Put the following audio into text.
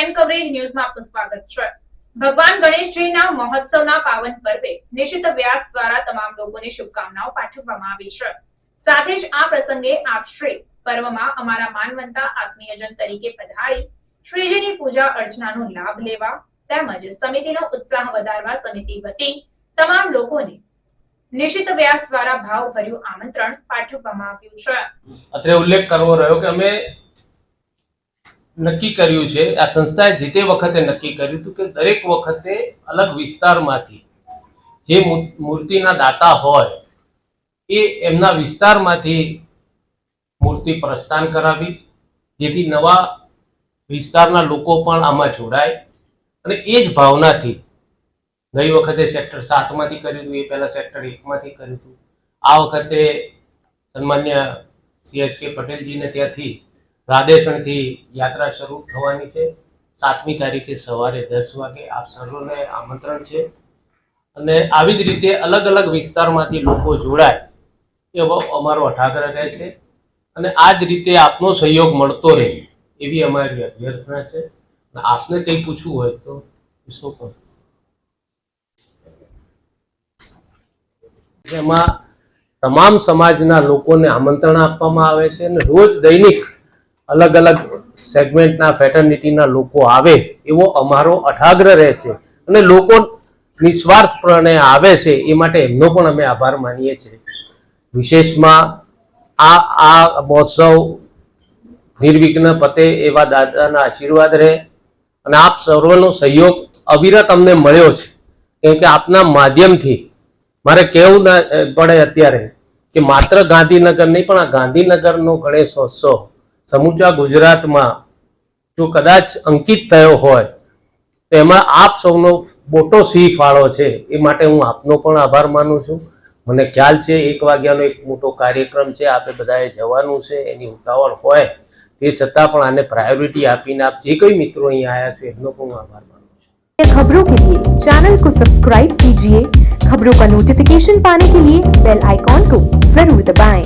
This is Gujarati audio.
એન કવરેજ ન્યૂઝમાં આપનું સ્વાગત છે. ભગવાન ગણેશજીના મહોત્સવના પાવન પર્વે નિશિત વ્યાસ દ્વારા તમામ લોકોને શુભકામનાઓ પાઠવવામાં આવી છે. સાથે જ આ પ્રસંગે આપ શ્રી પર્વમાં અમારા માનવંતા આત્મીયજન તરીકે પધારી શ્રીજીની પૂજા અર્ચનાનો લાભ લેવા તેમજ સમિતિનો ઉત્સાહ વધારવા સમિતિ વતી તમામ લોકોને નિશિત વ્યાસ દ્વારા ભાવભર્યું આમંત્રણ પાઠવવામાં આવ્યું છે. અત્રે ઉલ્લેખ કરવો રહ્યો કે અમે નક્કી કર્યું છે, આ સંસ્થાએ જે તે વખતે નક્કી કર્યું હતું કે દરેક વખતે અલગ વિસ્તારમાંથી જે મૂર્તિના દાતા હોય, એ એમના વિસ્તારમાંથી મૂર્તિ પ્રસ્થાન કરાવી, જેથી નવા વિસ્તારના લોકો પણ આમાં જોડાય. અને એ જ ભાવનાથી ગઈ વખતે સેક્ટર સાતમાંથી કર્યું હતું, એ પહેલાં સેક્ટર એકમાંથી કર્યું હતું. આ વખતે સન્માન્ય સી એસ કે પટેલજીને ત્યાંથી રાધેસણથી યાત્રા શરૂ થવાની છે. સાતમી તારીખે સવારે દસ વાગે આપ સર્વને આમંત્રણ છે. અને આવી જ રીતે અલગ અલગ વિસ્તારમાંથી લોકો જોડાય એવો અમારો અઠાગ્રહ રહે છે. અને આ જ રીતે આપનો સહયોગ મળતો રહે એવી અમારી અભ્યર્થના છે. આપને કંઈ પૂછવું હોય તો પૂછો પણ. એમાં તમામ સમાજના લોકોને આમંત્રણ આપવામાં આવે છે. અને રોજ દૈનિક અલગ અલગ સેગમેન્ટના ફેટર્નિટીના લોકો આવે એવો અમારો અઠાગ્રહ રહે છે. અને લોકો નિસ્વાર્થપણે આવે છે એ માટે એમનો પણ અમે આભાર માનીએ છીએ. વિશેષમાં આ આ મહોત્સવ નિર્વિઘ્ન પતે એવા દાદાના આશીર્વાદ રહે અને આપ સર્વનો સહયોગ અવિરત અમને મળ્યો છે. કેમ કે આપના માધ્યમથી મારે કહેવું ના પડે અત્યારે કે માત્ર ગાંધીનગર નહીં પણ આ ગાંધીનગરનો ગણેશોત્સવ સમૂચા ગુજરાતમાં જો કદાચ અંકિત થયો હોય તો એમાં આપ સૌનો મોટો સિંહ ફાળો છે એ માટે હું આપનો પણ આભાર માનું છું મને ખ્યાલ છે એક વાગ્યાનો એક મોટો કાર્યક્રમ છે આપે બધાએ જવાનું છે એની ઉતાવળ હોય તે છતાં પણ આને પ્રાયોરિટી આપીને આપ જે કોઈ મિત્રો અહીંયા આવ્યા છો એમનો પણ હું આભાર માનું છું खबरों के लिए चैनल को सब्सक्राइब कीजिए खबरों का नोटिफिकेशन पाने के लिए बेल आइकॉन को जरूर दबाएं।